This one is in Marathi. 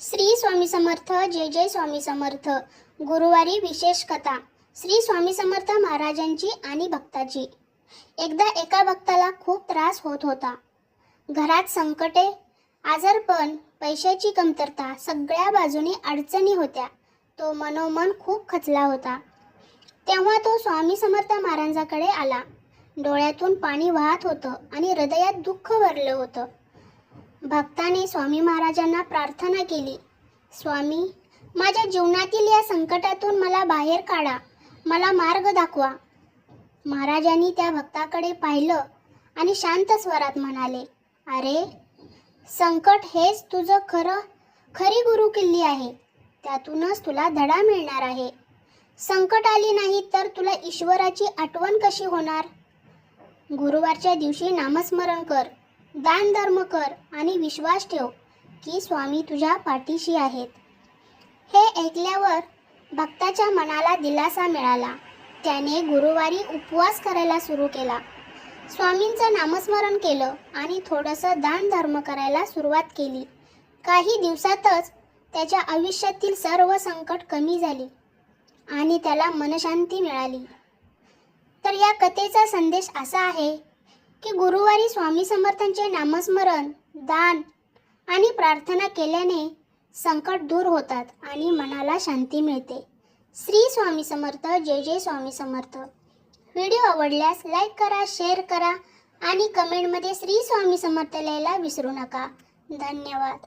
श्री स्वामी समर्थ जय जय स्वामी समर्थ. गुरुवारी विशेष कथा. श्री स्वामी समर्थ महाराजांची आणि भक्ताची. एकदा एका भक्ताला खूप त्रास होत होता. घरात संकटे आजारपण पैशाची कमतरता सगळ्या बाजूनी अडचणी होत्या. तो मनोमन खूप खचला होता. तेव्हा तो स्वामी समर्थ महाराजांकडे आला. डोळ्यातून पाणी वाहत होतं आणि हृदयात दुःख भरलं होतं. भक्ताने स्वामी महाराजांना प्रार्थना केली. स्वामी माझ्या जीवनातील या संकटातून मला बाहेर काढा. मला मार्ग दाखवा. महाराजांनी त्या भक्ताकडे पाहिलं आणि शांत स्वरात म्हणाले अरे संकट हेच तुझं खरं खरी गुरु किल्ली आहे. त्यातूनच तुला धडा मिळणार आहे. संकट आली नाही तर तुला ईश्वराची आठवण कशी होणार? गुरुवारच्या दिवशी नामस्मरण कर. दान धर्म कर आणि विश्वास ठेव की स्वामी तुझ्या पाठीशी आहेत. हे ऐकल्यावर भक्ताच्या मनाला दिलासा मिळाला. त्याने गुरुवारी उपवास करायला सुरू केला. स्वामींचं नामस्मरण केलं आणि थोडंसं दान धर्म करायला सुरुवात केली. काही दिवसातच त्याच्या आयुष्यातील सर्व संकट कमी झाली आणि त्याला मनशांती मिळाली. तर या कथेचा संदेश असा आहे की गुरुवारी स्वामी समर्थांचे नामस्मरण दान आणि प्रार्थना केल्याने संकट दूर होतात आणि मनाला शांती मिळते. श्री स्वामी समर्थ जय जय स्वामी समर्थ. व्हिडिओ आवडल्यास लाईक करा शेअर करा आणि कमेंटमध्ये श्री स्वामी समर्थ लिहायला विसरू नका. धन्यवाद.